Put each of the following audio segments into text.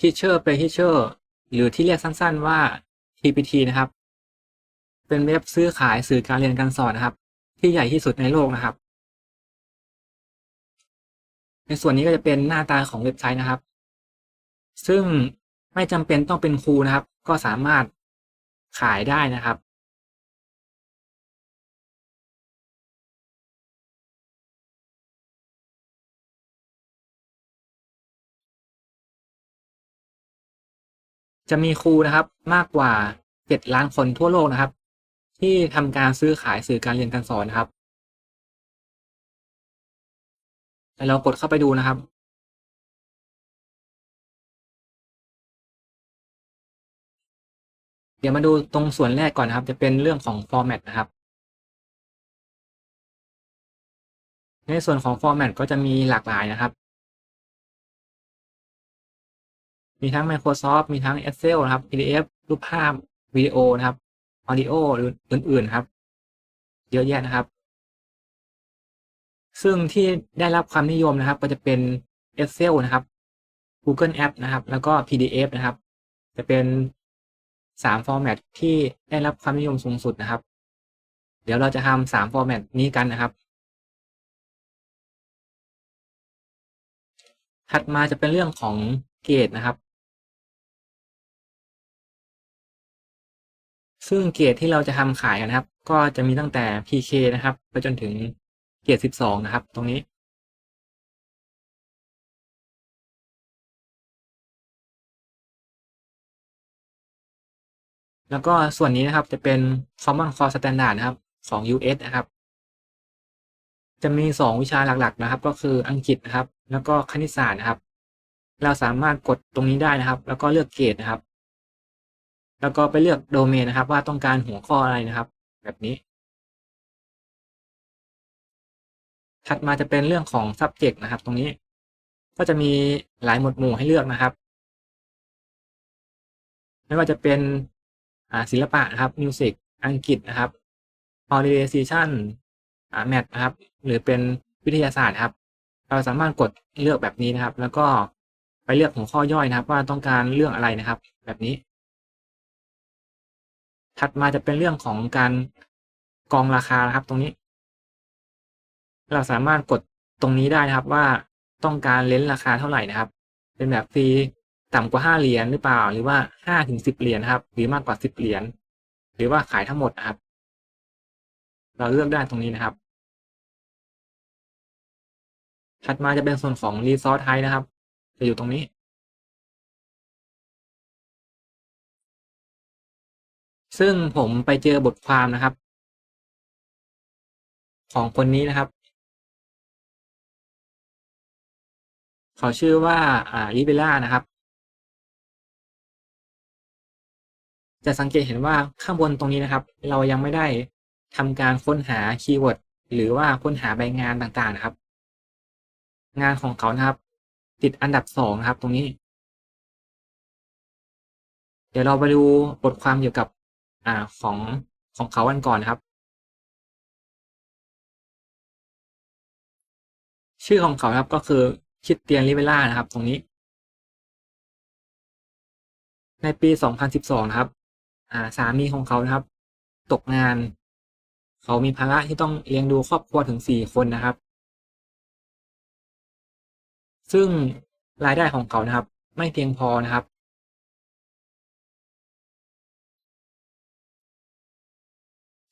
Teacher Pay Teacher หรือที่เรียกสั้นๆว่า TPT นะครับ เป็นเว็บซื้อขายสื่อการเรียนการสอนนะครับ ที่ใหญ่ที่สุดในโลกนะครับ ในส่วนนี้ก็จะเป็นหน้าตาของเว็บไซต์นะครับ ซึ่งไม่จำเป็นต้องเป็นครูนะครับ ก็สามารถขายได้นะครับ จะมีครูนะครับมากกว่า 7 ล้านคนทั่วโลกนะครับ ที่ทำการซื้อขายสื่อการเรียนการสอนนะครับแล้วเรากดเข้าไปดูนะครับ เดี๋ยวมาดูตรงส่วนแรกก่อนนะครับ จะเป็นเรื่องของ format นะครับ ในส่วนของ format ก็จะมีหลากหลายนะครับ มีทั้ง Microsoft มีทั้ง Excel นะครับ PDF รูปภาพวิดีโอนะครับ Audio หรืออื่นๆครับ เยอะแยะนะครับ ซึ่งที่ได้รับความนิยมนะครับ ก็จะเป็น Excel นะครับ Google App นะครับ แล้วก็ PDF นะครับ จะเป็นสามฟอร์แมตที่ได้รับความนิยมสูงสุดนะครับ เดี๋ยวเราจะทำสามฟอร์แมตนี้กันนะครับ ถัดมาจะเป็นเรื่องของเกรดนะครับ ซึ่งเกรดที่เราจะทำขายกันนะครับ ก็จะมีตั้งแต่ PK นะครับ ไปจนถึงเกรด12 นะครับ ตรงนี้ แล้วก็ส่วนนี้นะครับจะเป็น Common Core Standard นะครับของ US นะครับ จะมี 2 วิชาหลักๆนะครับ ก็คืออังกฤษนะครับ แล้วก็คณิตศาสตร์นะครับ เราสามารถกดตรงนี้ได้นะครับ แล้วก็เลือกเกรดนะครับ แล้วก็ไปเลือกโดเมนนะครับ ว่าต้องการหัวข้ออะไรนะครับ แบบนี้ ถัดมาจะเป็นเรื่องของ subject นะครับ ตรงนี้ ก็จะมีหลายหมวดหมู่ให้เลือกนะครับ ไม่ว่าจะเป็นศิลปะนะครับมิวสิกอังกฤษนะครับ holiday season แมทนะครับ หรือเป็นวิทยาศาสตร์ครับ เราสามารถกดเลือกแบบนี้นะครับ แล้วก็ไปเลือกหัวข้อย่อยนะครับ ว่าต้องการเรื่องอะไรนะครับ แบบนี้ ถัดมาจะเป็นเรื่องของการกองราคานะครับ ตรงนี้ เราสามารถกดตรงนี้ได้นะครับว่าต้องการเลนส์ราคาเท่าไหร่นะครับ เป็นแบบฟรีต่ำกว่าห้าเหรียญหรือเปล่า หรือว่าห้าถึงสิบเหรียญครับ หรือมากกว่าสิบเหรียญหรือว่าขายทั้งหมดนะครับ เราเลือกได้ตรงนี้นะครับ ถัดมาจะเป็นส่วนของ Resource Type นะครับ จะอยู่ตรงนี้ ซึ่งผมไปเจอบทความนะครับ ของคนนี้นะครับ เขาชื่อว่าอ่าลิเบล่านะครับ จะสังเกตเห็นว่าข้างบนตรงนี้นะครับ เรายังไม่ได้ทำการค้นหาคีย์เวิร์ดหรือว่าค้นหาใบงานต่างๆนะครับ งานของเขานะครับ ติดอันดับสองนะครับ ตรงนี้ เดี๋ยวเราไปดูบทความเกี่ยวกับ อ่าของของเขากันก่อนนะครับ ชื่อของเขาครับก็คือคิดเตียนลิเวล่านะครับ ตรงนี้ ในปี 2012 นะครับ อ่าสามีของเขานะครับ ตกงาน เขามีภาระที่ต้องเลี้ยงดูครอบครัวถึง 4 คนนะครับ ซึ่งรายได้ของเขานะครับ ไม่เพียงพอนะครับ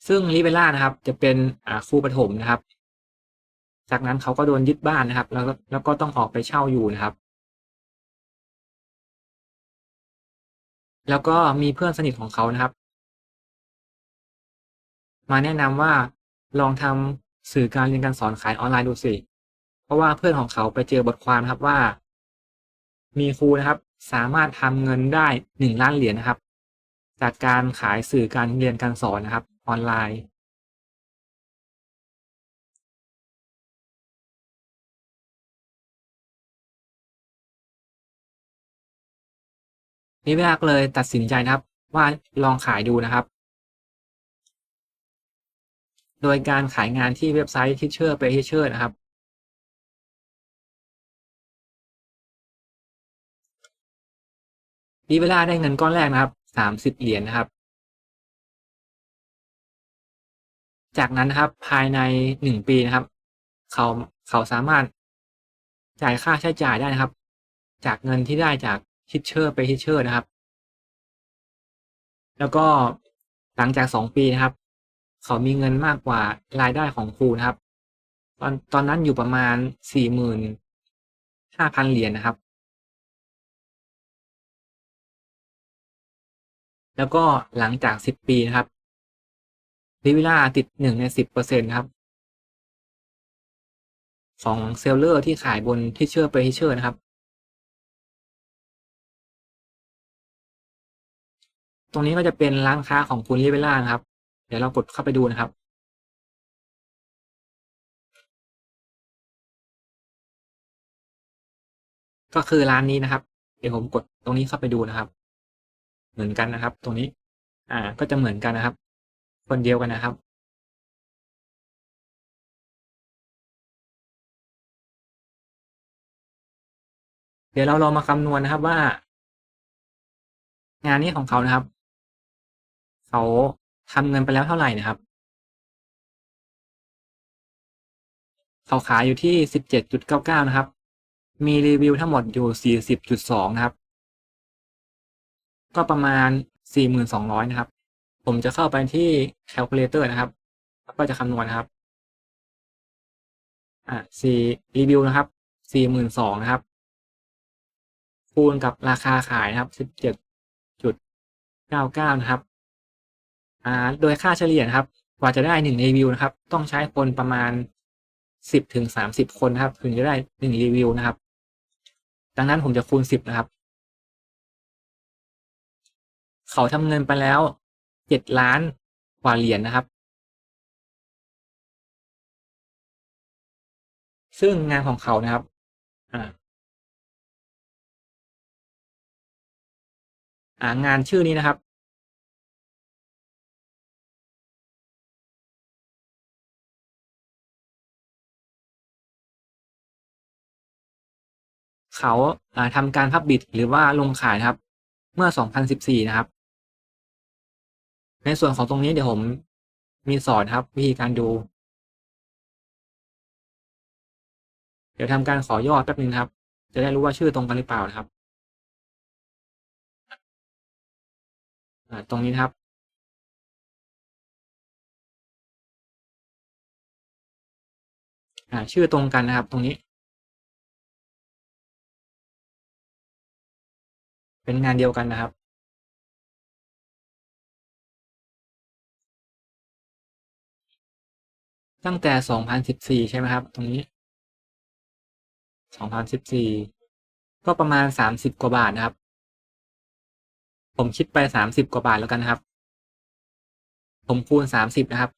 ซึ่งลิเบล่านะครับ จะเป็นอ่าครูประถมนะครับ จากนั้นเขาก็โดนยึดบ้านนะครับ แล้วก็แล้วก็ต้องออกไปเช่าอยู่นะครับ แล้วก็มีเพื่อนสนิทของเขานะครับ มาแนะนำว่าลองทำสื่อการเรียนการสอนขายออนไลน์ดูสิ เพราะว่าเพื่อนของเขาไปเจอบทความครับว่า มีครูนะครับ สามารถทำเงินได้หนึ่งล้านเหรียญนะครับ จากการขายสื่อการเรียนการสอนนะครับ ออนไลน์นี่เวลาเลยตัดสินใจนะครับว่าลองขายดูนะครับ โดยการขายงานที่เว็บไซต์ Teacher Pay Teacher นะครับดีเวลาได้เงินก้อนแรกนะครับสามสิบเหรียญนะครับ จากนั้นนะครับภายในหนึ่งปีนะครับ เขาเขาสามารถจ่ายค่าใช้จ่ายได้นะครับ จากเงินที่ได้จากทิชเชอร์ไปทิชเชอร์นะครับ แล้วก็หลังจากสองปีนะครับ เขามีเงินมากกว่ารายได้ของครูนะครับ ตอนตอนนั้นอยู่ประมาณสี่หมื่นห้าพันเหรียญนะครับแล้วก็หลังจากสิบปีนะครับ ลิวิล่าติดหนึ่งในสิบเปอร์เซ็นครับ ของเซลเลอร์ที่ขายบนที่เชื่อไปที่เชื่อนะครับ ตรงนี้ก็จะเป็นร้านค้าของคุณลิเวล่านะครับ เดี๋ยวเรากดเข้าไปดูนะครับก็คือร้านนี้นะครับ เดี๋ยวผมกดตรงนี้เข้าไปดูนะครับ เหมือนกันนะครับ ตรงนี้ อ่า ก็จะเหมือนกันนะครับ คนเดียวกันนะครับเดี๋ยวเราลองมาคำนวณนะครับว่า งานนี้ของเขานะครับ เขาทำเงินไปแล้วเท่าไหร่นะครับ เขาขายอยู่ที่สิบเจ็ดจุดเก้าเก้านะครับ มีรีวิวทั้งหมดอยู่สี่สิบจุดสองนะครับ ก็ประมาณสี่หมื่นสองร้อยนะครับ ผมจะเข้าไปที่ calculator นะครับ แล้วก็จะคำนวณนะครับ อ่าสี่รีวิวนะครับสี่หมื่นสองนะครับ คูณกับราคาขายนะครับสิบเจ็ดจุดเก้าเก้านะครับ อ่า โดยค่าเฉลี่ยนะครับ กว่าจะได้หนึ่งรีวิวนะครับ ต้องใช้คนประมาณสิบถึงสามสิบคนนะครับ ถึงจะได้หนึ่งรีวิวนะครับ ดังนั้นผมจะคูณสิบนะครับ เขาทำเงินไปแล้ว เจ็ดล้านกว่าเหรียญนนะครับ ซึ่งงานของเขานะครับ อ่าอ่างานชื่อนี้นะครับ เขาทำการพับบิดหรือว่าลงขายครับ เมื่อ 2014 นะครับ ในส่วนของตรงนี้เดี๋ยวผมมีสอนครับวิธีการดู เดี๋ยวทำการขอยอดแป๊บนึงครับ จะได้รู้ว่าชื่อตรงกันหรือเปล่านะครับตรงนี้ครับ ชื่อตรงกันนะครับตรงนี้ เป็นงานเดียวกันนะครับ ตั้งแต่ 2014 ใช่ไหมครับ ตรงนี้ 2014 ก็ประมาณ 30 กว่าบาทนะครับ ผมคิดไป 30 กว่าบาทแล้วกันนะครับ ผมคูณ 30 นะครับ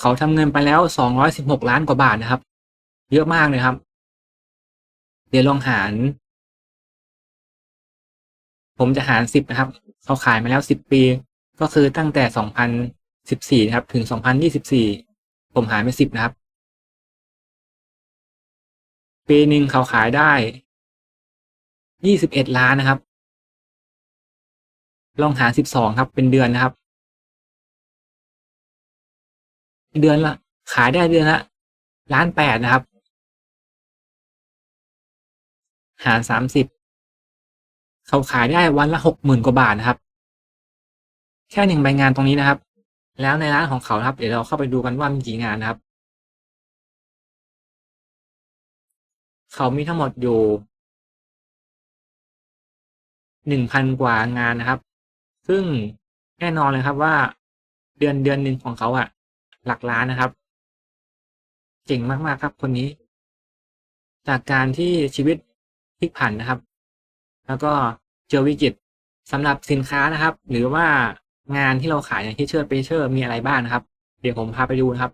เขาทำเงินไปแล้ว 216 ล้านกว่าบาทนะครับ เยอะมากเลยครับ เดี๋ยวลองหาร ผมจะหาร 10 นะครับ เขาขายมาแล้ว 10 ปี ก็คือตั้งแต่ 2,000 2014นะครับ ถึง2024ผมหารไป10นะครับ ปีหนึ่งเขาขายได้21ล้านนะครับ ลองหาร12ครับ เป็นเดือนนะครับ เดือนละขายได้เดือนละล้านแปดนะครับ หาร30เขาขายได้วันละหกหมื่นกว่าบาทนะครับ แค่หนึ่งใบงานตรงนี้นะครับ แล้วในร้านของเขาครับ เดี๋ยวเราเข้าไปดูกันว่ามีกี่งานนะครับ เขามีทั้งหมดอยู่หนึ่งพันกว่างานนะครับ ซึ่งแน่นอนเลยครับว่า เดือนเดือนหนึ่งของเขาอะหลักล้านนะครับ เก่งมากๆครับคนนี้ จากการที่ชีวิตพลิกผันนะครับ แล้วก็เจอวิกฤตสำหรับสินค้านะครับ หรือว่า งานที่เราขายอย่างที่เชิดไปเชอร์มีอะไรบ้างนะครับ เดี๋ยวผมพาไปดูนะครับ